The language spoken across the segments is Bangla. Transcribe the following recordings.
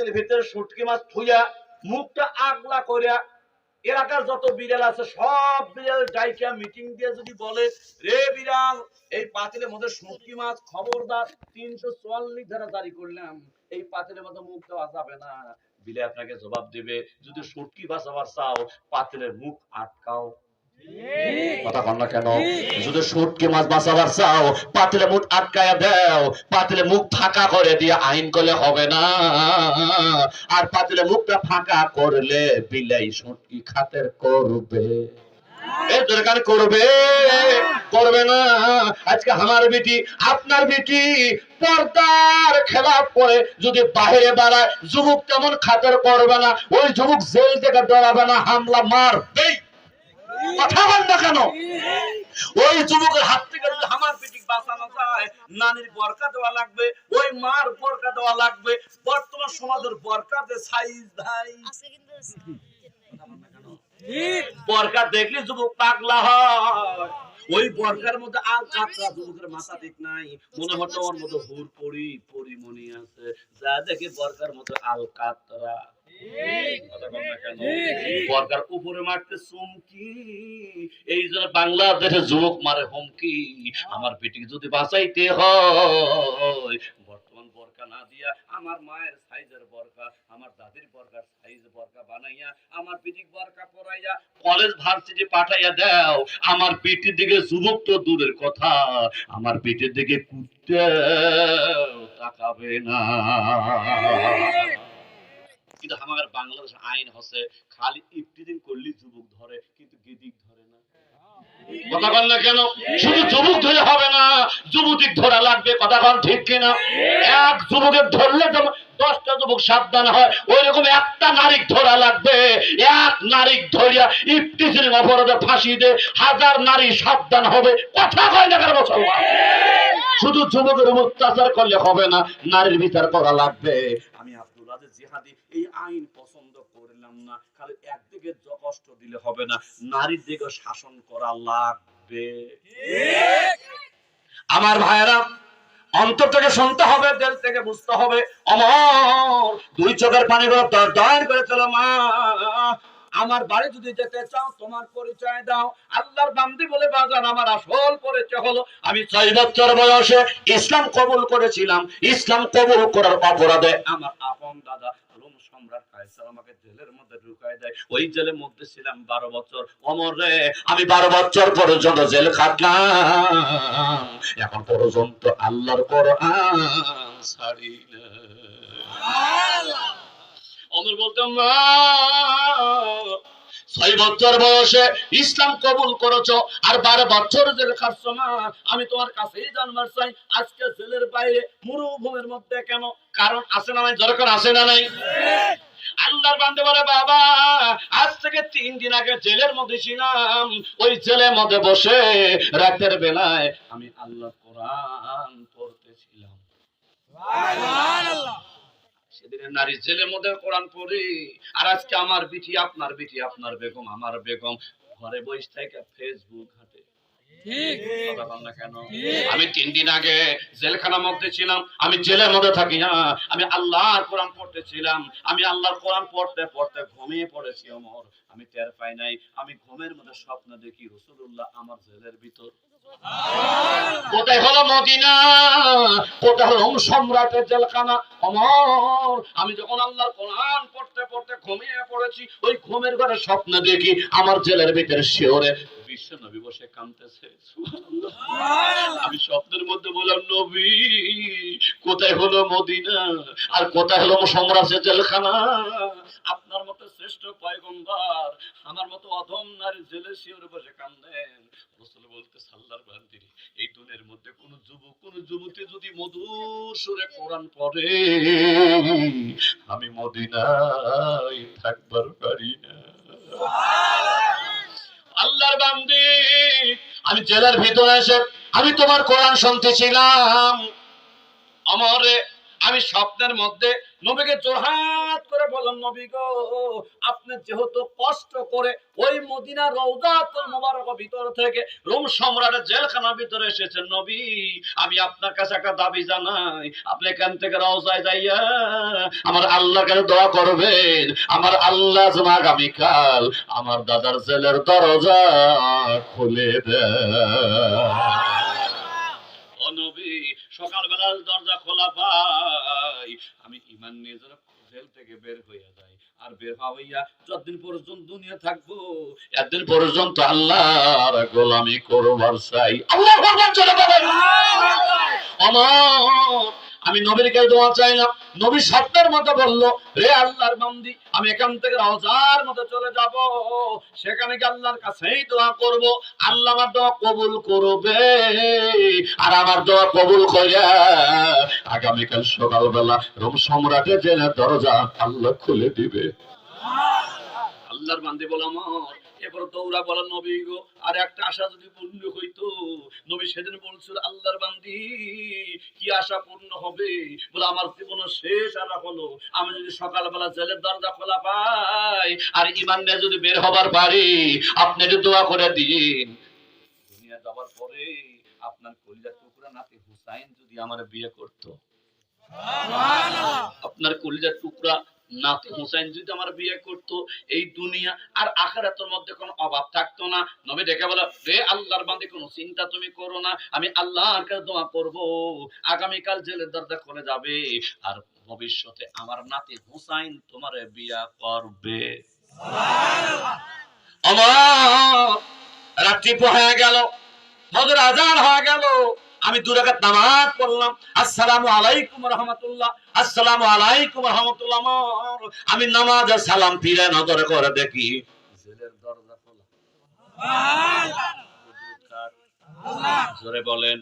পাতিলের ভিতরে শুটকি মাছ থুইয়া মুখটা আগলা করিয়া এলাকার যত বিড়াল আছে, সব বিড়াল ডাইকা মিটিং দিয়ে যদি বলে, রে বিড়াল, এই পাতিলের মধ্যে শুটকি মাছ, খবরদার, তিনশো চুয়াল্লিশ ধারা জারি করলাম, এই পাতিলের মধ্যে মুখ দেওয়া যাবে না। বিলে আপনাকে জবাব দিবে, যদি শুটকি বাঁচাবার চাও, পাতিলের মুখ আটকাও। কথা কন না কেন? যদি শুটকি মাছ বাঁচাবার চাও পাতিলে মুখ আটকায়া দাও পাতিলে মুখ ফাঁকা করে দিয়ে আইন করলে হবে না। আর পাতিলে মুখটা ফাঁকা করলে বিলাই শুটকি খাতের করবে। এই দরকার করবে করবে না। আজকে আমার বেটি আপনার বেটি পর্দার খেলাপ করে যদি বাইরে বাড়ায় যুবক তেমন খাতের করবে না। ওই যুবক জেল থেকে ডরাবে না হামলা মারবেই। কথা বল না কেন? ওই যুবকের হাত থেকে যদি আমার পিটিক বাঁচানো যায় নানির বরকা দেওয়া লাগবে ওই মার বরকা দেওয়া লাগবে। বর্তমান সমাজের বরকাতে সাইজ ভাই বরকা দেখলে যুবক পাগলা হয়। ওই বরকার মধ্যে আর কাঁচা যুবকের মাথা দিক নাই। মনে হতো ওর মধ্যে হুর পরি পরিমণি আছে। যা দেখে বরকার মধ্যে আল কাতরা বরকার উপরে মারতে এই জন্য বাংলাদেশে যুবক মারে হুমকি, আমার পেটিকে যদি বাঁচাইতে হয়, বর্তমান বরকা না দিয়া আমার মায়ের সাইজের বরকা, আমার দাদির বরকার সাইজ বরকা বানাইয়া, আমার বরকা কলেজ ভার্সিটি পাঠাইয়া দাও। আমার পিঠির দিকে যুবক তো দূরের কথা, আমার পিঠের দিকে কুত্তে তাকাবে না। কিন্তু আমার বাংলাদেশ আইন হচ্ছে খালি ইফতিদিন করলি যুবক ধরে কিন্তু গেদিক ধরে না। কথা বল না কেন? শুধু যুবক ধরে হবে না যুবতিক ধরা লাগবে কথা বল ঠিক কিনা? এক যুবকের ধরলে যেমন দশটা যুবক সাবধান হয় ওই রকম একটা নারীক ধরা লাগবে। এক নারীক ধরিয়া ইফতিজির অপরাধে ফাঁসি দে হাজার নারী সাবধান হবে। কথা কয় না কেন মুসলমান? শুধু যুবকের অত্যাচার করলে হবে না নারীর বিচার করা লাগবে। আমি আজিজ জিহাদি, এই আইন পছন্দ করলাম না। খালি একদিকে কষ্ট দিলে হবে না, নারীর দিকে শাসন করা লাগবে। আমার ভাইয়েরা, অন্তর থেকে শুনতে হবে, দেশ থেকে বুঝতে হবে। অমর, দুই চোখের পানি গুলো দর করে চলো মা। আমার বাড়ি যদি যেতে চাও, তোমার পরিচয় দাও। আল্লাহর বান্দি বলে বাজান, আমার আসল পরিচয় হলো, আমি ছয় বছর বয়সে ইসলাম কবুল করেছিলাম। ইসলাম কবুল করার অপরাধে আমার আপন দাদা রোম সম্রাট কায়সার আমাকে জেলের মধ্যে ঢুকায় দেয়। ওই জেলের মধ্যে ছিলাম বারো বছর। অমর রে, আমি বারো বছর পর্যন্ত জেল খাটলাম। এখন পর্যন্ত আল্লাহর কোরআন ছাড়ি অমর বলতাম মা ছয় বছর বয়সে ইসলাম কবুল করেছ আর বারো বছর জেল খাটছ মা আমি তোমার কাছেই চাই, আজকে জেলের বাইরে মরুভূমির মধ্যে কেন? কারণ আছে না নাই দরকার আছে না নাই? আল্লাহর বান্দে বলে, বাবা, আজ থেকে তিন দিন আগে জেলের মধ্যে ছিলাম। ওই জেলের মধ্যে বসে রাতের বেলায় আমি আল্লাহ কোরআন পড়তেছিলাম সেদিনের নারী জেলের মধ্যে কোরআন পড়ি। আর আজকে আমার বিটি আপনার বিটি আপনার বেগম আমার বেগম। ঘরে বসে থেকে ফেসবুক ঘাটে? আমি তিন দিন আগে জেলখানার মধ্যে ছিলাম। আমি জেলের মধ্যে থাকি না আমি আল্লাহর কোরআন পড়তেছিলাম আমি আল্লাহর কোরআন পড়তে পড়তে ঘুমিয়ে পড়েছি অমর। আমি টের পাই নাই। আমি ঘুমের মধ্যে স্বপ্ন দেখি রসুল্লাহ আমার জেলের ভিতর। কোথায় হলো মদিনা? কোথায় হলো সম্রাটের জেলখানা? অমর আমি যখন আল্লাহর কোরআন পড়তে পড়তে ঘুমিয়ে পড়েছি ওই ঘুমের ঘরে স্বপ্ন দেখি আমার জেলের ভিতরে শিওরে বিশ্ব নবী বসে কাঁদতেছে। আমি স্বপ্নের মধ্যে বললাম নবী কোথায় হলো মদিনা? আর কোথায় হলো সম্রাটের জেলখানা? আপনার মতো শ্রেষ্ঠ পয়গম্বর আমার মতো অধম নারী জেলে শিওরে বসে কান্দেন রসুল বলতে সাল্লার বান্দিরি এই দুনের মধ্যে কোন যুবক কোন যুবতী যদি মধুর সুরে কোরআন পড়ে আমি মদিনায় থাকবার পারি না। আল্লাহর বান্দি আমি জেলার ভিতরে এসে আমি তোমার কোরআন শুনতেছিলাম। আমারে আমি স্বপ্নের মধ্যে নবীকে জোরহাত করে বললাম নবী গো, আপনি যেহেতু কষ্ট করে ওই মদিনা রৌদাতুল মুবারক ভিতর থেকে রোম সম্রাটের জেলখানার ভিতরে এসেছেন, নবী, আমি আপনার কাছে একটা দাবি জানাই। আপনি এখান থেকে রওজায় যাইয়া আমার আল্লাহ কাছে দোয়া করবেন। আমার আল্লাহ আগামীকাল আমার দাদার জেলের দরজা খুলে দেয়। নবী সকালবেলা দরজা খোলা পাই। আমি ইমান নিয়ে যেন জেল থেকে বের হইয়া যাই আর বের হইয়া যতদিন পর্যন্ত দুনিয়া থাকব এতদিন পর্যন্ত আল্লাহর গোলামি করবার চাই। আল্লাহ ভগবান চলে বলেন আমার আমি নবীর কাছে দোয়া চাইলাম। নবী স্বপ্নের মতো বলল, রে আল্লাহর বান্দি, আমি এখান থেকে রওজার মতো চলে যাব। সেখানে গিয়ে আল্লাহর কাছেই দোয়া করব। আল্লাহ আমার দোয়া কবুল করবে। আর আমার দোয়া কবুল করে আগামীকাল সকালবেলা রোম সম্রাটের জেলের দরজা, আল্লাহ খুলে দিবে। আল্লাহর বান্দি বল আমার। এবার দৌড়া বলা নবী গো। আর একটা আশা যদি পূর্ণ হইতো নবী সেদিন বলছিল আল্লাহর বান্দি কি আশা পূর্ণ হবে? বলে আমার জীবনের শেষ আশা হলো আমি যদি সকালবেলা জেলের দরজা খোলা পাই আর ইমান নিয়ে যদি বের হবার পারি আপনি যদি দোয়া করে দিন। দুনিয়া যাবার পরে আপনার কলিজার টুকরা নাতি হুসাইন যদি আমার বিয়ে করতো আপনার কলিজার টুকরা নাতি হুসাইন যদি আমার বিয়ে করতো এই দুনিয়া আর আখারাতের মধ্যে কোনো অভাব থাকতো না। নবী ডেকে বলো রে আল্লাহর বান্দে, কোনো চিন্তা তুমি করো না। আমি আল্লাহর কাছে দোয়া করব। আগামীকাল জেলের দরজা খুলে যাবে আর ভবিষ্যতে আমার নাতি হুসাইন তোমার বিয়া করবে। আমার রাত্রি হয়ে গেল মধুর আজান হয়ে গেল। আমি দুরাকাত নামাজ পড়লাম। আসসালামু আলাইকুম রহমতুল্লাহ। আসসালাম আলাইকুম রহমতুল্লাহ আমি নামাজ আর সালাম ফিরে নজরে করে দেখি। জেলের দরজা খোলা। জোরে বলেন,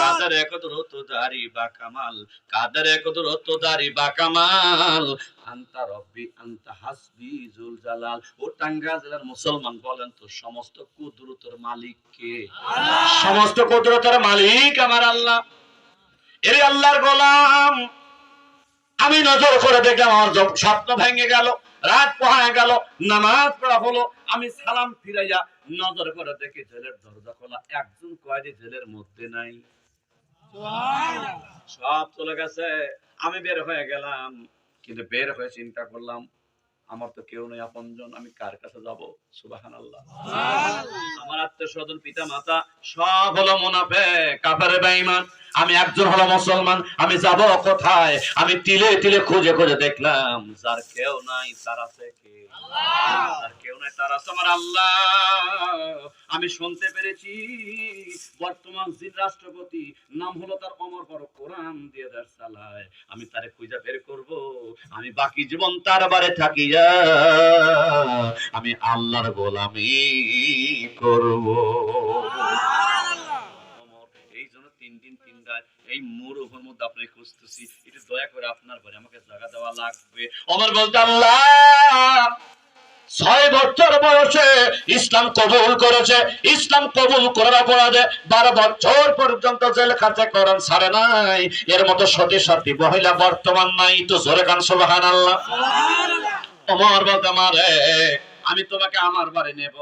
কাদের একদরত দাড়ি বা কামাল? কাদের একদরত দাড়ি বা কামাল? আন্তা রব্বি, আন্তা হাসবি জুল জালাল। ও টাঙ্গা জেলার মুসলমান বলেন তো, সমস্ত কুদরতের মালিক কে? সমস্ত কুদরতের মালিক আমার আল্লাহ। এর আল্লাহর গোলাম, আমি নজর করে দেখলাম আমার স্বপ্ন ভেঙে গেল, রাত পোহায় গেল, নামাজ পড়া হলো, আমি সালাম ফিরাইয়া নজর করে দেখি জেলের দরজা খোলা। একজন কয়েদি জেলের মধ্যে নাই। সব চলে গেছে। আমি বের হয়ে গেলাম কিন্তু বের হয়ে চিন্তা করলাম আমার তো কেউ নেই আপনজন আমি কার কাছে যাব? সুবাহান আল্লাহ আমার আত্মীয় স্বজন পিতা মাতা সব হলো মোনাফে কাফের বেঈমান। আমি একজন হলো মুসলমান, আমি যাব কোথায়? আমি তিলে তিলে খুঁজে খুঁজে দেখলাম, যার কেউ নাই, তার আছে আমি শুনতে পেরেছি, বর্তমান যিনি রাষ্ট্রপতি নাম হলো তার অমর বড় কোরআন দিয়ে দেশ চালায় আমি তারে খুঁজে বের করব, আমি বাকি জীবন তার বারে থাকিয়া, আমি আল্লাহর গোলামি করব অমর, এই জন্য তিন দিন তিন রাত এই মরুভূমির মধ্যে আপনি খুঁজতেছি। একটু দয়া করে আপনার ঘরে আমাকে জায়গা দেওয়া লাগবে। অমর বলতে আল্লাহ ছয় বছর বয়সে ইসলাম কবুল করেছে। ইসলাম কবুল করার অপরাধে বারো বছর পর্যন্ত জেল খাতে করেন ছাড়ে নাই। এর মতো সতী সতী মহিলা বর্তমান নাই। তো জোরে কান সোবাহান আল্লাহ তোমার বলতে মারে আমি তোমাকে আমার বাড়ি নেব।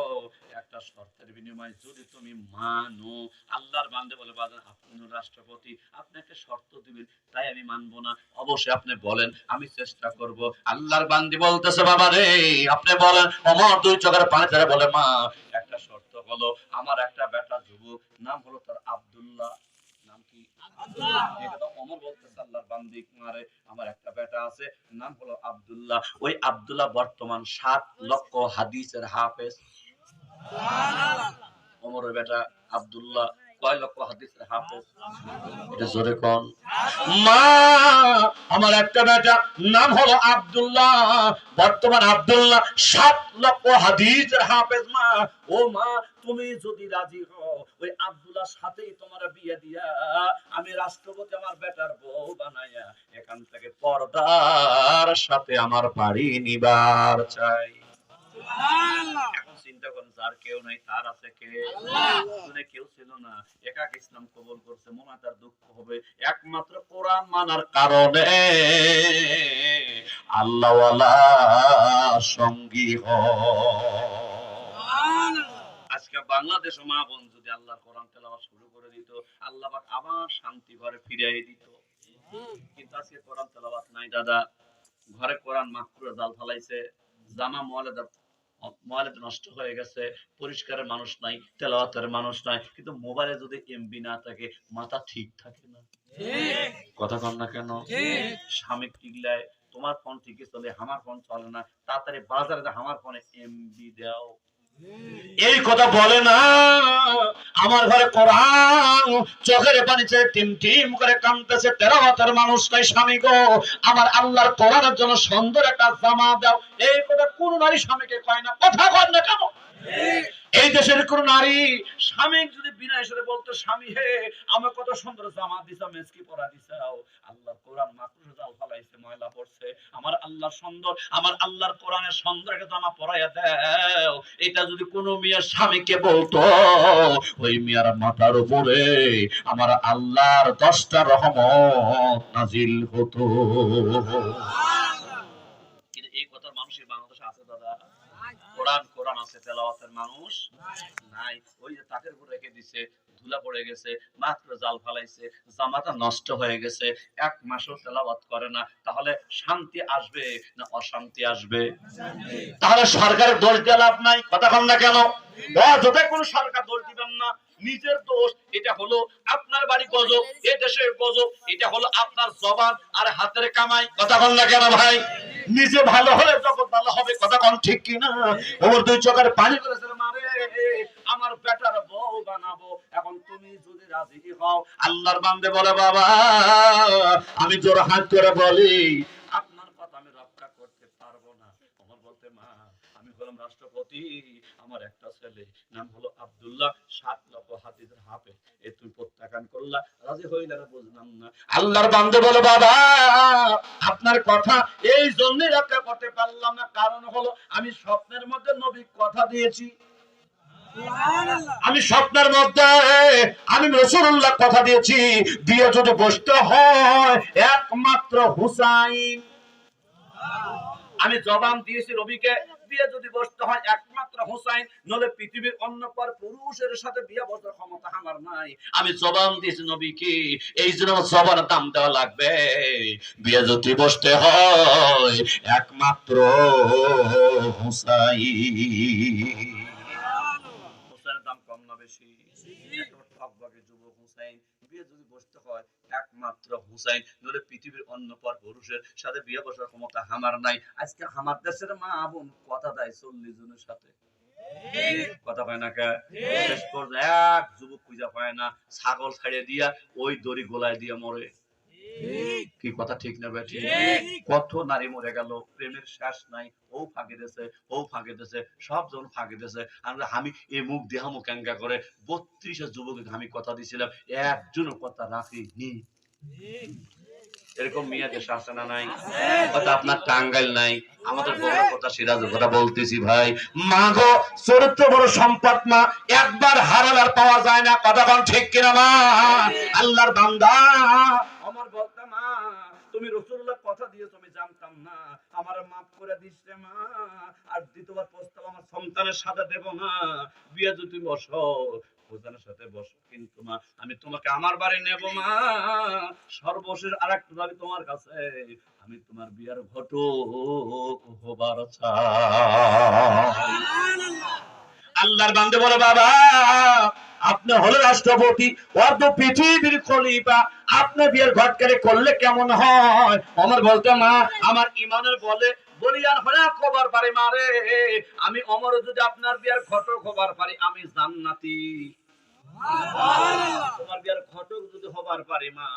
একটা শর্তের বিনিময়ে যদি তুমি মানো আল্লাহর বান্দে বলে বাজান আপনি রাষ্ট্রপতি আপনি একটা শর্ত দিবেন তাই আমি মানবো না। অবশ্যই আপনি বলেন আমি চেষ্টা করব। আল্লাহর বান্দি বলতেছে বাবা রে আপনি বলেন। অমর দুই চোখের পানি ছেড়ে বলে মা একটা শর্ত হলো আমার একটা বেটা যুবক নাম হলো তার আব্দুল্লাহ। নাম কি? অমর বলতেছে আল্লাহর বান্দি মারে আমার একটা বেটা আছে নাম হলো আব্দুল্লাহ। ওই আব্দুল্লাহ বর্তমান সাত লক্ষ হাদিসের হাফেজ। ওমরের বেটা আব্দুল্লাহ কয় লক্ষ হাদিসের হাফেজ? এটা জোরে কোন। মা, আমার একটা বেটা নাম হলো আব্দুল্লাহ। বর্তমান আব্দুল্লাহ সাত লক্ষ হাদিসের হাফেজ মা। ও মা, তুমি যদি রাজি হও, ওই আব্দুল্লাহর সাথেই তোমার বিয়ে দিয়া আমি রাষ্ট্রপতি আমার বেটার বউ বানাইয়া এখান থেকে পর্দার সাথে আমার বাড়ি নিবার চাই। যার কেউ নাই তার আছে কে? শুনে কেউ ছিল না। একাক ইসলাম কবুল করছে মনে তার দুঃখ হবে। একমাত্র কোরআন মানার কারণে আল্লাহওয়ালা সঙ্গী হয় আজকে বাংলাদেশ ও মা বোন যদি আল্লাহর কোরআন তেলাওয়াত শুরু করে দিত আল্লাহ পাক আবার শান্তি ঘরে ফিরিয়ে দিত। কিন্তু আজকে কোরআন তেলাওয়াত নাই দাদা। ঘরে কোরআন মাহফুরে জাল ফালাইছে জামা মোয়ালেদা মোবাইলে নষ্ট হয়ে গেছে পরিষ্কারের মানুষ নাই তেলাওয়াতের মানুষ নাই কিন্তু মোবাইলে যদি এমবি না থাকে মাথা ঠিক থাকে না। কথা কন না কেন? স্বামী টিকলায় তোমার ফোন ঠিকই চলে আমার ফোন চলে না তাড়াতাড়ি বাজারে যা আমার ফোনে এমবি দাও। এই কথা বলে না। আমার ঘরে কোরআন, চোখের পানি ছেড়ে টিম টিম করে কাঁদতেছে। হাতের মানুষ তাই স্বামী গো, আমার আল্লাহর কোরআনের জন্য সুন্দর একটা জামা দাও। এই কথা কোন নারী স্বামীকে কয় না। কথা কয় না কেন? এই দেশের কোন নারী স্বামী যদি বিনা এসে বলতো, স্বামী হে, আমার কত সুন্দর জামা মেসকি পরা আল্লাহ কোরআন জাল ফালাইছে, ময়লা পড়ছে। আমার আল্লাহ সুন্দর, আমার আল্লাহর কোরআনের সুন্দর একটা জামা পরাইয়া দাও। এটা যদি কোনো মেয়ের স্বামীকে বলতো, ওই মেয়ের মাথার উপরে আমার আল্লাহর দশটা রহমত নাজিল হতো কিন্তু এই কথার মানুষের বাংলাদেশে আছে দাদা কোরআন কোরআন আছে, তেলাওয়াতের মানুষ নাই। ওই যে তাকের উপর রেখে দিছে, ধুলা পড়ে গেছে, মাত্র জাল ফালাইছে, জামাটা নষ্ট হয়ে গেছে, এক মাসও তেলাওয়াত করে না। তাহলে শান্তি আসবে না অশান্তি আসবে? তাহলে সরকারের দোষ দিয়ে লাভ নাই? কথা কম না কেন? কোন সরকার দোষ দিবেন না নিজের দোষ এটা হলো আপনার বাড়ি গজব এ দেশের গজব এটা হলো আপনার জবান আর হাতের কামাই। কথা কন না কেন ভাই? নিজে ভালো হলে জগৎ ভালো হবে কথা কন ঠিক কি না ওর দুই চোখের পানি করেছিল মারে আমার বেটার বউ বানাবো। এখন তুমি যদি রাজি হও আল্লাহর বান্দে বলে বাবা আমি জোর হাত করে বলি আপনার কথা আমি রক্ষা করতে পারব না আমার বলতে মা আমি আমার একটা ছেলে, নাম হলো সাত লক্ষ হাফে এ তুই প্রত্যাখ্যান করলা, রাজি না বুঝলাম না। আল্লাহর বান্দে বলে, বাবা, আপনার কথা এই জন্য রক্ষা করতে পারলাম না। কারণ হলো, আমি স্বপ্নের মধ্যে নবী কথা দিয়েছি। আমি স্বপ্নের মধ্যে আমি রসুল্লাহ কথা দিয়েছি। দিয়ে যদি বসতে হয়, একমাত্র হুসাইন। আমি জবান দিয়েছি রবিকে বিয়ে যদি বসতে হয় একমাত্র হোসাইন নলে পৃথিবীর অন্য পর পুরুষের সাথে বিয়ে বসার ক্ষমতা আমার নাই। আমি জবান দিয়েছি নবীকে, এই জন্য সবার দাম দেওয়া লাগবে। বিয়ে যদি বসতে হয়, একমাত্র হোসাইন হোসেনের দাম কম না বেশি একেবারে ঠকবাগে যুবক হুসাইন বিয়ে যদি বসতে হয় একমাত্র হুসাইন নলে পৃথিবীর অন্য পর পুরুষের সাথে বিয়ে বসার ক্ষমতা আমার নাই। আজকে আমার দেশের মা বোন কথা দেয় চল্লিশ জনের সাথে। কথা পায় না শেষ পর্যন্ত এক যুবক খুঁজা পায় না, ছাগল ছাড়িয়ে দিয়া ওই দড়ি গোলায় দিয়া মরে। কি কথা ঠিক না বেঠি কত নারী মরে গেল প্রেমের শেষ নাই। ও ফাঁকে দিয়েছে ও ফাঁকে দিয়েছে সব জন ফাঁকে আমরা আমি এই মুখ ক্যাঙ্গা করে বত্রিশে আমি কথা দিছিলাম একজনও কথা রাখিনি। এরকম মেয়ে দেশে আছে না নাই? কথা আপনার টাঙ্গাইল নাই। আমাদের বড় কথা সিরাজের কথা বলতেছি ভাই। মা গো চরিত্র বড় সম্পদ মা একবার হারালে আর পাওয়া যায় না। কথা ঠিক কিনা মা আল্লাহর বান্দা। তুমি রসুল্লাহ কথা দিয়েছ, আমি জানতাম না। আমার মাফ করে রে মা, আর দ্বিতীয়বার প্রস্তাব আমার সন্তানের সাথে দেব না। বিয়ে যদি বসো প্রধানের সাথে বসো কিন্তু মা, আমি তোমাকে আমার বাড়ি নেব মা। সর্বশেষ আর দাবি তোমার কাছে, আমি তোমার বিয়ার ঘটক হবার আল্লাহর বান্দে বলে, বাবা, আপনি হলো রাষ্ট্রপতি, অর্ধ পৃথিবীর খলিফা। আপনি বিয়ের ঘটকারে করলে কেমন হয়? আমার বলতে মা আমার ইমানের বলে বলিয়ান হয়ে খবর পারি মারে আমি অমর যদি আপনার বিয়ার ঘটক খবর পারি আমি জান্নাতি। তোমার বিয়ার ঘটক যদি হবার পারি মা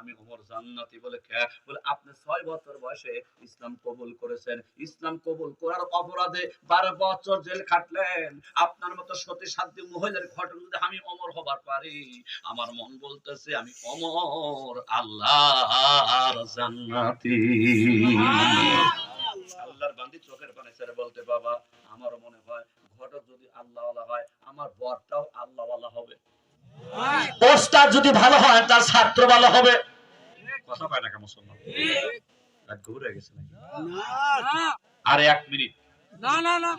আমি ওমর জান্নাতি বলে কে? বলে আপনি ছয় বছর বয়সে ইসলাম কবুল করেছেন। ইসলাম কবুল করার অপরাধে বারো বছর জেল খাটলেন। আপনার মতো সতী সাধ্য মহিলার ঘটনা যদি আমি অমর হবার পারি আমার মন বলতেছে আমি অমর আল্লাহর জান্নাতি। আল্লাহর বান্দি চোখের পানি ছেড়ে বলতে বাবা আমার মনে হয় ঘটক যদি আল্লাহওয়ালা হয় আমার বরটাও আল্লাহওয়ালা হবে। হ্যাঁ। ওস্তাদ যদি ভালো হয় তার ছাত্র ভালো হবে। কথা পায় না মুসলমান রাত গেছে আর এক মিনিট। না না না।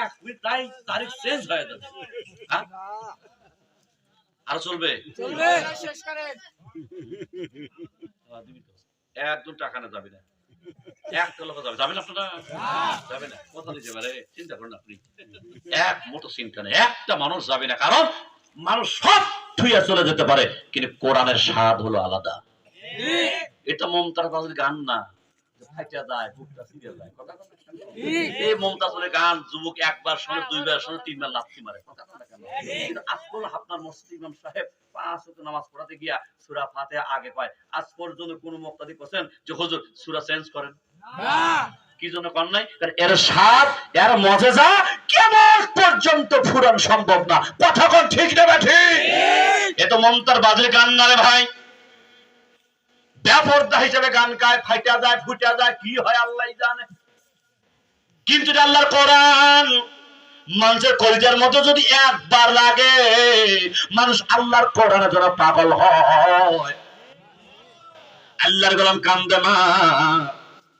এক মিনিট তাই তারিখ চেঞ্জ হয়ে যাবে। হ্যাঁ? আর চলবে? চলবে। দিবি তো। একদম টাকা না যাবে না। একটা লোক যাবে। যাবেন আপনারা? যাবে না। কথা দিতে পারে। চিন্তা করুন আপনি। এক মোটো চিন্তা নেই। একটা মানুষ যাবে না। কারণ মানুষ সব থুইয়া চলে যেতে পারে। কিন্তু কোরআনের স্বাদ হলো আলাদা। এটা মমতার গান না। ফাইটা যায় বুকটা ছিঁড়ে যায়। কথা কথা এই মমতাজের গান যুবক একবার শোনে দুইবার শোনে তিনবার লাথি মারে। কথা কথা কেন? কিন্তু আজকাল আপনার মসজিদ ইমাম সাহেব পাঁচ নামাজ পড়াতে গিয়া সূরা ফাতিহা আগে পায়। আজ পর্যন্ত কোন মুক্তাদি করছেন যে হুজুর সূরা চেঞ্জ করেন। কি জন্য কর নাই? এর স্বাদ এর মজেজা কেমন পর্যন্ত ফুরান সম্ভব না। কথা কোন ঠিক না ঠিক? এ তো মমতার বাজে গান না রে ভাই। ব্যাপরদা হিসেবে গান গায় ফাইটা যায় ফুটা যায় কি হয় আল্লাহ জানে। কিন্তু আল্লাহর কোরআন। মানুষের কলিজার মতো যদি একবার লাগে মানুষ আল্লাহর কোরআনে যারা পাগল হয়। আল্লাহর গোলাম কান্দে মা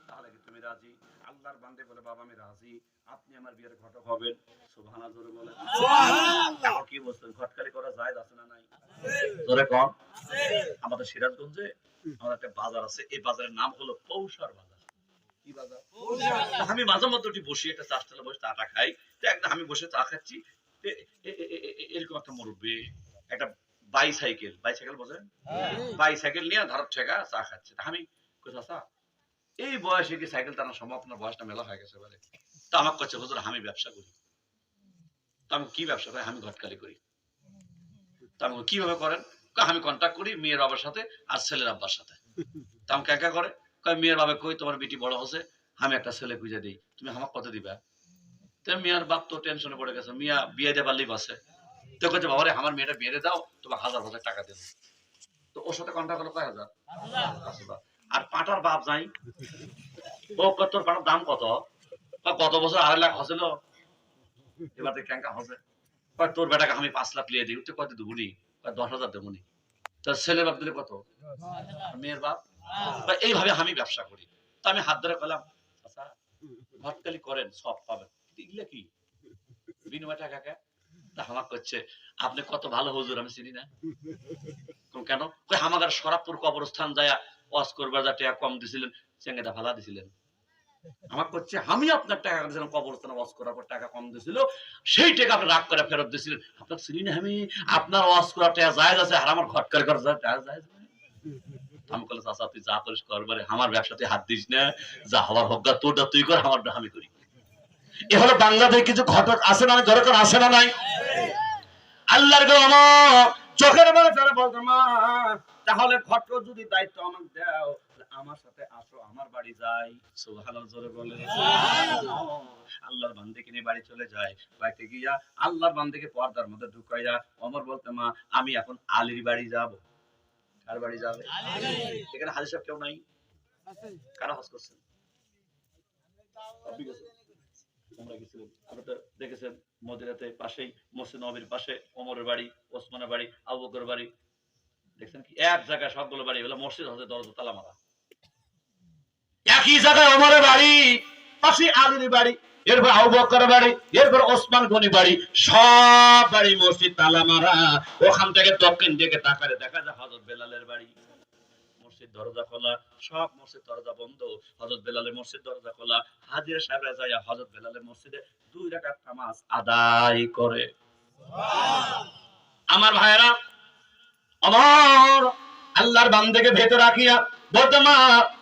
তাহলে কি তুমি রাজি? আল্লাহর বান্দে বলে বাবা আমি রাজি। আপনি আমার বিয়ের ঘটক হবেন। সুবহানাল্লাহ জোরে বলে এখন কি বলছেন? ঘটকালি করা যায় আছে না নাই? জোরে কম আমাদের সিরাজগঞ্জে আমাদের একটা বাজার আছে এই বাজারের নাম হলো পৌষার বাজার। কি বাজার? আমি মাঝে মধ্যে উঠি বসি একটা চাষতলা বসে চাটা খাই। তো একদম আমি বসে চা খাচ্ছি এরকম একটা মুরব্বী একটা বাইসাইকেল। বাইসাইকেল বোঝেন? বাইসাইকেল নিয়ে ধরো ঠেকা চা খাচ্ছে। আমি কোথা চা এই বয়সে কি সাইকেল সময় আপনার বয়সটা মেলা হয়ে গেছে বলে। তো আমাকে করছে হুজুর আমি ব্যবসা করি। তো আমি কি ব্যবসা করি আমি ঘটকালি করি। তা আমি কীভাবে করেন? আমি কন্ট্যাক্ট করি মেয়ের বাবার সাথে আর ছেলের আব্বার সাথে। তা আমাকে একা করে। কয় মেয়ের বাবা কই? তোমার বেটি বড় হচ্ছে আমি একটা ছেলে খুঁজে দিই। তুমি আমাকে কত দিবা? তো মিয়ার বাপ তো টেনশনে পড়ে গেছে। মিয়া বিয়ে দেবার লিব আছে। তো কইছে বাবারে আমার মেয়েটা বিয়ে দাও তোমার হাজার হাজার টাকা দেবো। তো ওর সাথে কন্ট্যাক্ট করল কয় হাজার? আর পাটার বাপ যাই ও কত তোর পাটার দাম কত? কয়, গত বছর আড়াই লাখ হছিল এবার ক্যাঙ্কা হসে তোর বেটাকে আমি পাঁচ লাখ লিয়ে দিই। কত দেবো নি দশ হাজার দেবো নি তার বাপ দিলে কত? মেয়ের বাপ? বা এইভাবে আমি ব্যবসা করি। আমি হাত ধরে পেলাম আচ্ছা ঘটকালি করেন, সব পাবেন। এগুলো কি? বিনিময় টাকা কে? হামাক করছে আপনি কত ভালো হুজুর, আমি চিনি না। কেন? হামাগার সরাপুর কবরস্থান যায় ওয়াজ করবার যা টাকা কম দিছিলেন চেঙ্গেটা ভালা দিছিলেন। আমার করছে আমি আপনার টাকা দিয়েছিলাম কবরস্থানে ওয়াজ করার পর টাকা কম দিছিল সেই টাকা আপনি রাগ করে ফেরত দিছিলেন আপনার চিনি না আমি আপনার ওয়াজ করার টাকা যায় আছে আর আমার ঘটকারি করার টাকা যায় আমি বলে তুই যা করিস আমার ব্যবসাতে হাত দিস না যা হওয়ার গা, তোরটা তুই কর আমারটা আমি করি। এ হলো বাংলাদেশ কিছু ঘটক না না নাই? আল্লাহর গোলাম চোখের মানে তাহলে ঘটক যদি দায়িত্ব আমাকে দাও আমার সাথে আসো, আমার বাড়ি যাই। সুবহানাল্লাহ, জোরে বলে আল্লাহর বান্দিকে নিয়ে বাড়ি চলে যায় বাড়িতে গিয়া আল্লাহর বান্দিকে পর্দার মধ্যে ঢুকাইয়া অমর বলতে, মা, আমি এখন আলীর বাড়ি যাব। কার বাড়ি যাবে? এখানে হাজি সাহেব কেউ নাই? কারা হজ করছেন? দেখেছেন, মদিনাতে পাশেই, মসজিদ নবীর পাশে ওমরের বাড়ি, ওসমানের বাড়ি, আবু বাড়ি। দেখছেন কি? এক জায়গায় সবগুলো বাড়ি হলো মসজিদ হচ্ছে দরজা তালা মারা একই জায়গায় ওমরের বাড়ি, পাশে আলীর বাড়ি, এরপর আবু বকর বাড়ি, এরপর ওসমান গনি বাড়ি, সব বাড়ি মসজিদ তালা মারা ওখান থেকে দক্ষিণ দিকে তাকালে দেখা যায় হযরত বেলালের বাড়ি। আমার ভাইরা আমার আল্লাহর বান্দেকে ভেতর রাখিয়া বলতে মা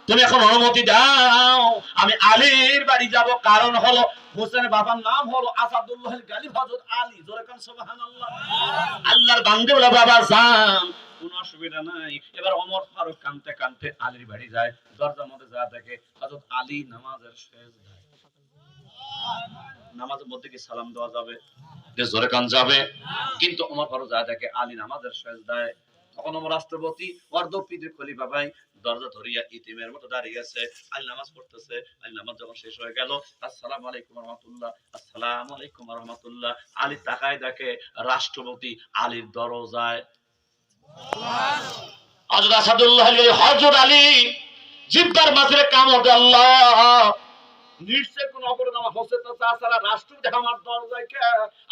তুমি এখন অনুমতি দাও। আমি আলীর বাড়ি যাব, কারণ হলো হোসেনের বাবার নাম হলো আসাদুল্লাহ গালিব হযরত আলী। জোরে কান, সুবহানাল্লাহ। আল্লাহর বান্দে বলে, বাবা, যান। কোনো অসুবিধা নাই। এবার ওমর ফারুক কানতে কানতে আলীর বাড়ি যায়। দরজার মধ্যে যা দেখে হযরত আলী নামাজের শেষ নামাজের মধ্যে কি সালাম দেওয়া যাবে? যে জোরে কান, যাবে। কিন্তু ওমর ফারুক যা দেখে আলী নামাজের শেষ দেয় তখন রাষ্ট্রপতি, অর্ধপিতে খলিফা ভাই দরজা ধরিয়া ইতিমের মতো দাঁড়িয়ে আছে নামাজ পড়তেছে নামাজ যখন শেষ হয়ে গেল আলাইকুম রহমতুল্লাহ আলাইকুম রহমতুল্লাহ, আলী তাকায় দেখে রাষ্ট্রপতি আলীর দরজায়। আসাদুল্লাহ আলী জিব্বার মাঝে কামড় আল্লাহ! নিশ্চয় কোন অপরাধ আমার হচ্ছে তাছাড়া রাষ্ট্রপতি আমার দরজায়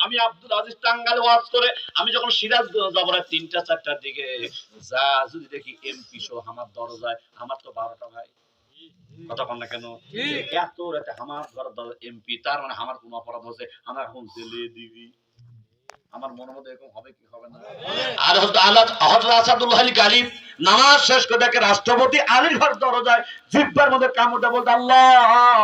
আমি আব্দুল আজিজ টাঙ্গালে ওয়াজ করে আমি যখন সিরাজ যাব রাত তিনটা চারটার দিকে যা যদি দেখি এমপি সহ আমার দরজায় আমার তো বারোটা ভাই। কথা কন না কেন? এত রাতে আমার ঘর এমপি তার মানে আমার কোন অপরাধ হচ্ছে? আমার এখন জেলে দিবি। আমার মনের মধ্যে এরকম হবে কি হবে না? আর হযরত আসাদুল্লাহ আলী গালিব নামাজ শেষ করে রাষ্ট্রপতি আলীর ঘর দরজায় জিব্বার মধ্যে কামড়টা বলতে আল্লাহ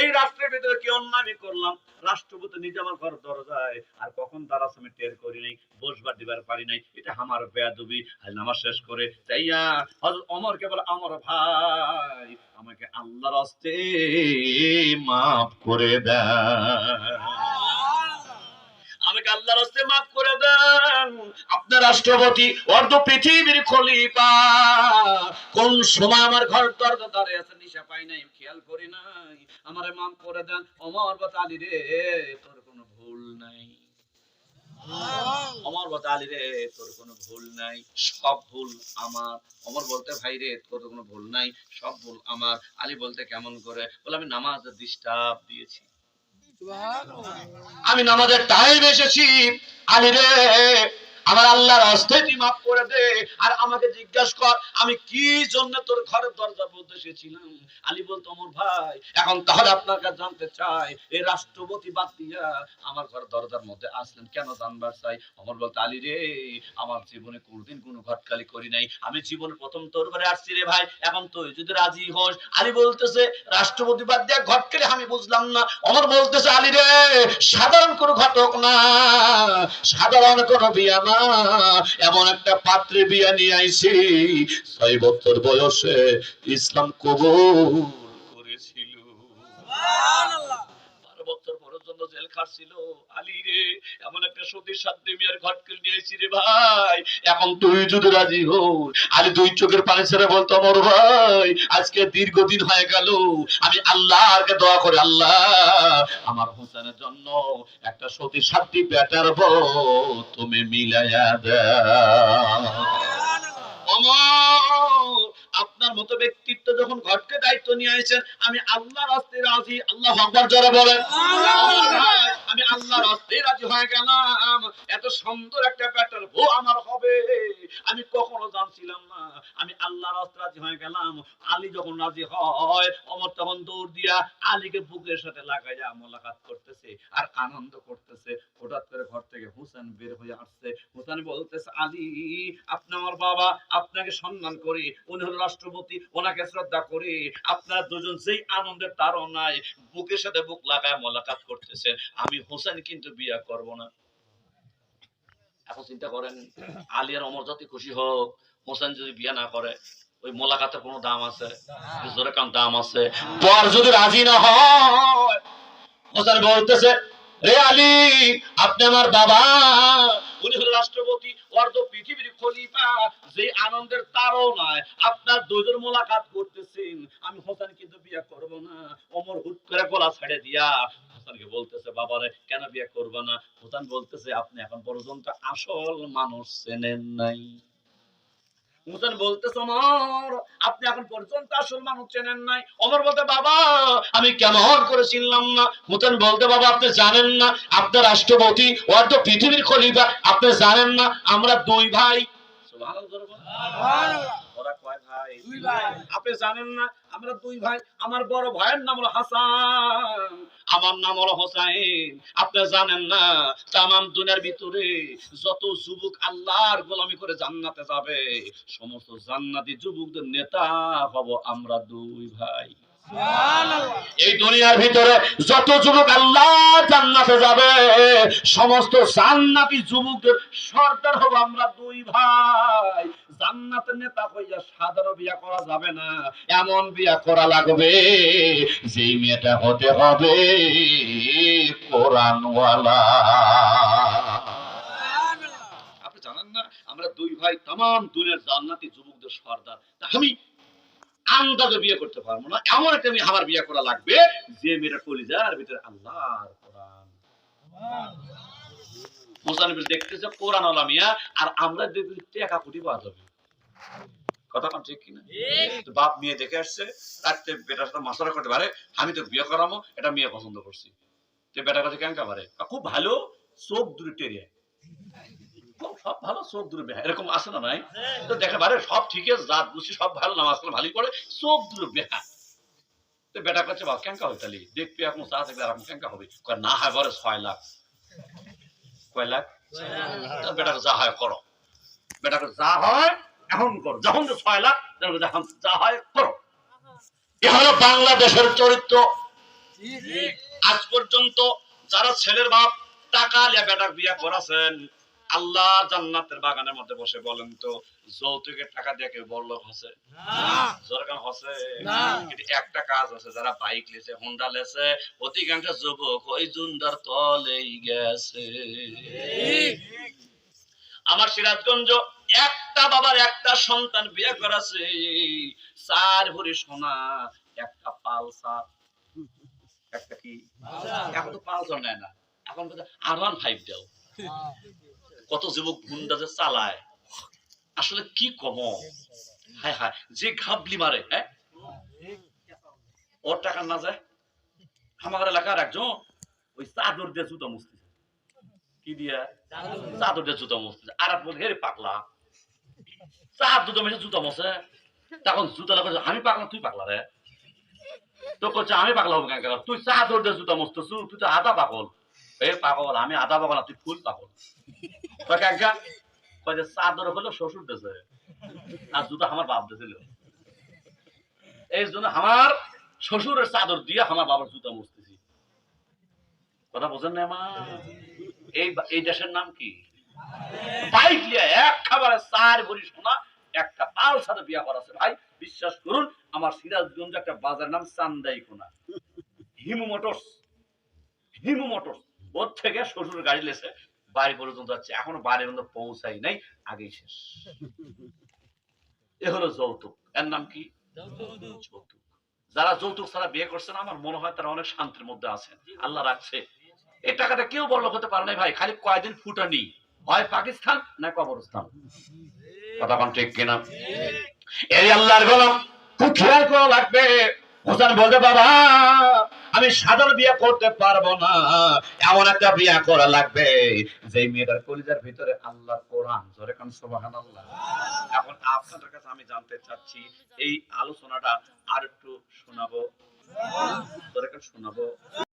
এই রাষ্ট্রের ভিতরে কি অন্যায় করলাম। রাষ্ট্রপতি নিজে আমার ঘর দরজায়, আর কখন তারা আমি টের করি নাই, বসবার দিবার পারি নাই। এটা আমার বেয়াদবি নামাজ শেষ করে তাইয়া হযরত অমর কেবল আমার ভাই, আমাকে আল্লাহর হস্তে মাফ করে দেয়। আমাকে আল্লাহর করে দেন। আপনার রাষ্ট্রপতি অর্ধ পৃথিবীর খলিফা। কোন সময় আমার ঘর আছে, নিশা পাই নাই খেয়াল করি নাই। আমারে করে দেন। রে, তোর কোনো ভুল নাই। অমর বাতালি রে, তোর কোনো ভুল নাই। সব ভুল আমার। অমর বলতে, ভাই রে, তোর কোনো ভুল নাই। সব ভুল আমার। আলী বলতে, কেমন করে? বলে, আমি নামাজ ডিস্টার্ব দিয়েছি। আমি নামাজের টাইম এসেছি। আলী রে আমার আল্লাহর হস্তে তুই মাফ করে দে। আর আমাকে জিজ্ঞাসা কর, আমি কি জন্য তোর ঘরের দরজা বলতে এসেছিলাম? আলী বলতো আমার ভাই, এখন তাহলে আপনার কাছে জানতে চাই, এই রাষ্ট্রপতি বাদ দিয়া আমার ঘর দরজার মধ্যে আসলেন কেন জানবার চাই? আমার বলতো, আলী রে, আমার জীবনে কোনদিন কোনো ঘটকালি করি নাই। আমি জীবনে প্রথম তোর ঘরে আসছি রে ভাই, এখন তুই যদি রাজি হোস। আলী বলতেছে, রাষ্ট্রপতি বাদ দিয়া ঘটকালি আমি বুঝলাম না। আমার বলতেছে, আলী রে, সাধারণ কোন ঘটক না, সাধারণ কোনো বিয়া না। এমন একটা পাত্রে বিয়া নিয়ে আইছি। ছয় বছর বয়সে ইসলাম কবুল করেছিল। আলী রে, এমন একটা সতীর নিয়েছি রে ভাই। এখন তুই যদি রাজি হো দুই চোখের পানি ছেড়ে বলতো আমার ভাই, আজকে দীর্ঘদিন হয়ে গেল, আমি আল্লাহকে দোয়া করে, আল্লাহ। আমার হোসেনের জন্য একটা সতী সাথী বেটার বউ, তুমি মিলাইয়া দাও। আপনার মতো ব্যক্তিত্ব যখন ঘটকে দায়িত্ব নিয়ে আসেন আমি আল্লাহর হস্তে রাজি। আল্লাহ হকবার জোরে বলেন। আমি আল্লাহর হস্তে রাজি হয়ে গেলাম। এত সুন্দর একটা প্যাটার্ন ভো আমার হবে। আমি কখনো জানছিলাম না। আমি আল্লাহর রাজি হয়ে গেলাম। আলী যখন রাজি হয় অমর তখন দৌড় দিয়া আলীকে বুকের সাথে লাগাইয়া মোলাকাত করতেছে আর আনন্দ করতেছে। হঠাৎ করে ঘর থেকে হুসেন বের হয়ে আসছে। হুসেন বলতেছে, আলী, আপনি আমার বাবা, আপনাকে সম্মান করি। উনি হলো রাষ্ট্রপতি, ওনাকে শ্রদ্ধা করি। আপনারা দুজন যেই আনন্দের তারও নাই বুকের সাথে বুক লাগায় মোলাকাত করতেছে আমি হোসেন কিন্তু বিয়া করব না। এখন চিন্তা করেন আলী আর অমর যত খুশি হোক হোসেন যদি বিয়া না করে ওই মোলাকাতের কোনো দাম আছে? জোরে কাম দাম আছে। পর যদি রাজি না হয় হোসেন বলতেছে রে আলী আপনি আমার বাবা। উনি হলো রাষ্ট্রপতি অর্ধ পৃথিবীর খলিফা যে আনন্দের তারও নাই আপনার দুজন মোলাকাত করতেছেন। আমি হোসেন কিন্তু বিয়ে করব না। অমর হুট করে গলা ছেড়ে দিয়া হোসেনকে বলতেছে বাবারে কেন বিয়ে করব না? হোসেন বলতেছে আপনি এখন পর্যন্ত আসল মানুষ চেনেন নাই। হোসেন বলতেছে অমর আপনি এখন পর্যন্ত আসল মানুষ চেনেন নাই। অমর বলতে বাবা আমি কেমন করে চিনলাম না? হোসেন বলতে বাবা আপনি জানেন না আপনার রাষ্ট্রপতি অর্ধ পৃথিবীর খলিফা আপনি জানেন না আমরা দুই ভাই। ওরা কয় ভাই। আপনি জানেন না আমরা দুই ভাই, আমার বড় ভাইয়ের নাম হলো হাসান। আমার নাম হলো হোসাইন। আপনি জানেন না, তামাম দুনিয়ার ভিতরে যত যুবক আল্লাহর গোলামি করে জান্নাতে যাবে, সমস্ত জান্নাতি যুবকদের নেতা হব আমরা দুই ভাই। এই দুনিয়ার ভিতরে যত যুবক আল্লাহ জান্নাতে যাবে, সমস্ত জান্নাতি যুবকদের সর্দার হব আমরা দুই ভাই। জান্নাতের নেতা হইয়া বিয়া করা যাবে না, এমন বিয়া করা লাগবে যে মেয়েটা হতে হবে কোরআনওয়ালা। আপনি জানেন না, আমরা দুই ভাই তাম দুনিয়ার জান্নাতি যুবকদের সর্দার। আমি আন্দাজে বিয়ে করতে পারব না। এমন একটা মেয়ে আমার বিয়ে করা লাগবে যে মেয়েটা কলিজার ভিতরে আল্লাহর কোরআন। মোজানিবিল দেখতেছে কোরআন আলা মিয়া আর আমরা দেখবি টাকা কোটি পাওয়া যাবে কথা কন ঠিক কিনা? বাপ মেয়ে দেখে আসছে রাত্রে বেটার সাথে মাসারা করতে পারে আমি তো বিয়ে করামো এটা মেয়ে পছন্দ করছি। তো বেটার কাছে কেন পারে? খুব ভালো চোখ দূরে টেরিয়া। সব ভালো চোখ দূরে বেহা এরকম আছে না নাই তো দেখা পারে সব ঠিক আছে জাত বুঝছি সব ভালো নামাজ কালাম ভালোই করে চোখ দূরে বেহা তো বেটা কাছে কেঙ্কা তাহলে? দেখবি এখন চা আর কেঙ্কা হবে? না হয় বলে ছয় লাখ। কয় লাখ? তো বেটাকে যা হয় করো। বেটাকে যা হয় এখন করো। যখন তো ছয় লাখ যখন যা হয় করো। এ হলো বাংলাদেশের চরিত্র। আজ পর্যন্ত যারা ছেলের বাপ টাকা লিয়া বেটার বিয়া করাছেন আল্লাহ জান্নাতের বাগানের মধ্যে বসে বলেন তো যৌতুকের টাকা দিয়ে কেউ বড় লোক হসে? কিন্তু একটা কাজ আছে যারা বাইক লেছে হোন্ডা লেছে অধিকাংশ যুবক ওই জুন্ডার তলেই গেছে। আমার সিরাজগঞ্জ একটা বাবার একটা সন্তান বিয়ে করাছে। চার ভরি সোনা একটা পালসার। একটা কি? এখন তো পালসার নেয় না। এখন আর ওয়ান ফাইভ দাও। কত যুবক গুন্ডা যে চালায়। আসলে কি কম? হায় হায়, যে ঘাবলি মারে হ্যাঁ? ওর টাকা না যায়? আমার এলাকার একজন ওই চাদর দিয়ে জুতো মুছতেছে। কি দিয়া? চাদর দিয়ে জুতো মুছতেছে। আর এক বলছে, হেরে পাকলা চার দুটো মেশে জুতো মশে তখন জুতো লাগা আমি পাকলা তুই পাকলা রে? তো করছে আমি পাগলা হব কেন তুই চাদর দিয়ে জুতো মুছতেছু, তুই তো আধা পাগল। এ পাগল, আমি আধা পাগল তুই ফুল কয় চাদর হলো শ্বশুর দেশে আর আমার বাপ এই জন্য আমার শ্বশুরের চাদর দিয়ে আমার বাবার জুতো কথা বোঝেন না, মা? এই এই দেশের নাম কি? বাইক এক খাবারে একটা পাল সাথে বিয়া করাছে। ভাই, বিশ্বাস করুন, আমার সিরাজগঞ্জ একটা বাজার নাম চান্দাই কোনা। হিমু মোটরস। হিমু মোটরস। ওর থেকে শ্বশুর গাড়ি লেছে বাড়ি পর্যন্ত যাচ্ছে। এখনও বাড়ি পর্যন্ত পৌঁছাই নাই আগেই শেষ। এ হলো যৌতুক। এর নাম কি? যৌতুক। যারা যৌতুক ছাড়া বিয়ে করছেন আমার মনে হয় তারা অনেক শান্তির মধ্যে আছেন আল্লাহ রাখছে। এই টাকাটা কেউ বড় হতে পারে না ভাই খালি কয়দিন ফুটানি। হয় পাকিস্তান না কবরস্থান? কথা ঠিক কিনা? এই আল্লাহর গোলাম খুব খেয়াল করা লাগবে। হোসেন বলতে বাবা, আমি সাধারণ বিয়ে করতে পারব না। এমন একটা বিয়ে করা লাগবে যে মেয়েটার কলিজার ভিতরে আল্লাহ কোরআন। এখন আপনাদের কাছে আমি জানতে চাচ্ছি, এই আলোচনাটা আর একটু শোনাবো। জোরে শোনাবো।